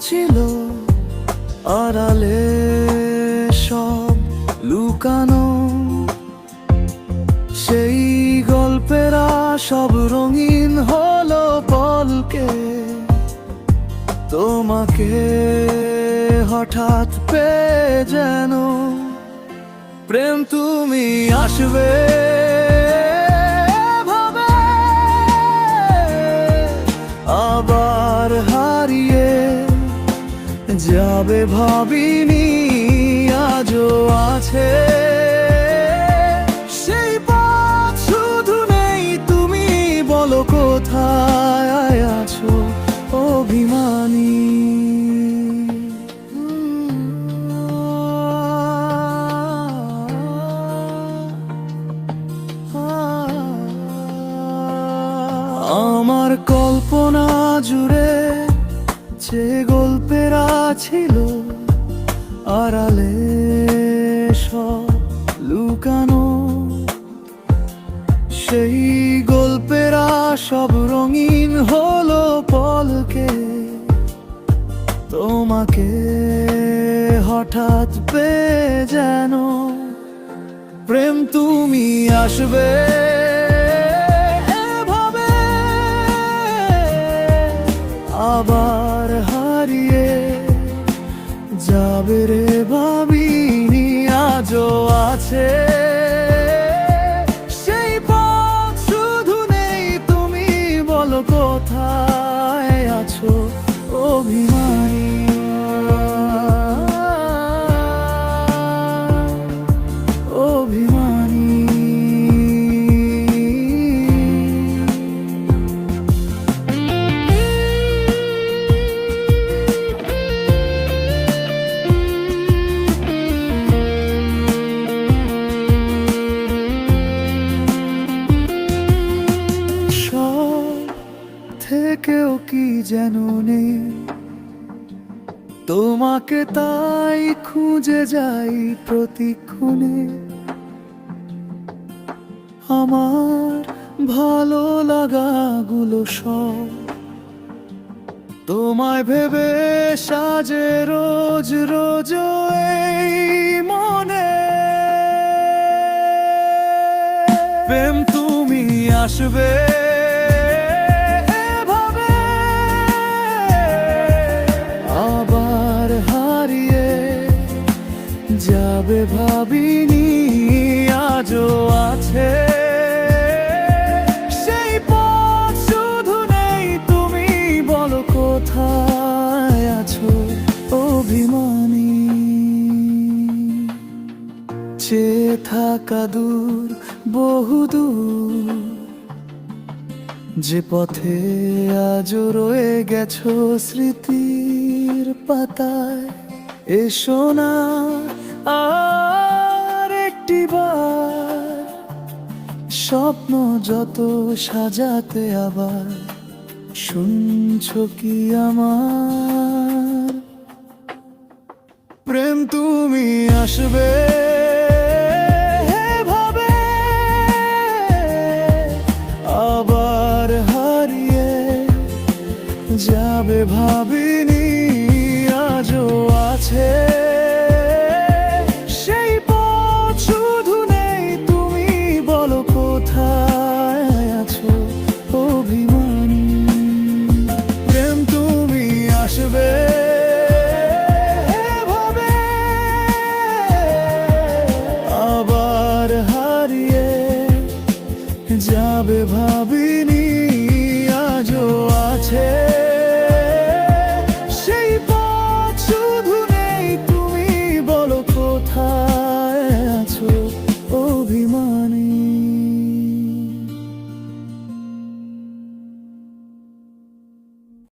ছিল আড়ালে সব লুকানো। সেই গল্পেরা সব রঙিন হলো পলকে। তোমাকে হঠাৎ পেয়ে যেন প্রেম তুমি আসবে। যাবে ভাবিনি, আজও আছে। সেই পথ শুধু নেই, তুমি বলো কোথায় আছো অভিমানী। আমার কল্পনা জুড়ে যে গল্পেরা ছিল আড়ালে সব লুকানো। সেই গল্পেরা সব রঙিন হলো পলকে। তোমাকে হঠাৎ পেয়ে যেন প্রেম তুমি আসবে আবার যাবে রে ভাবিনি আজও আছে। থেকেও কি যেন নেই। তোমাকে তাই খুঁজে যাই প্রতিক্ষণে। আমার ভালো লাগাগুলো সব তোমায় ভেবে সাজে রোজ রোজ মনে। প্রেম তুমি আসবে। যাবে ভাবিনি, আজও আছে। সেই পথ শুধু নেই, তুমি বলো কোথায় আছো অভিমানী? চে থাকা দূর বহুদূর যে পথে আজও রয়ে গেছো স্মৃতির পাতায়, এসো না। আর একটি বার স্বপ্ন যত সাজাতে আবার শুনছ কি আমার? প্রেম তুমি আসবে ভাবে, আবার হারিয়ে যাবে ভাবিনি, আজও আছে। beneath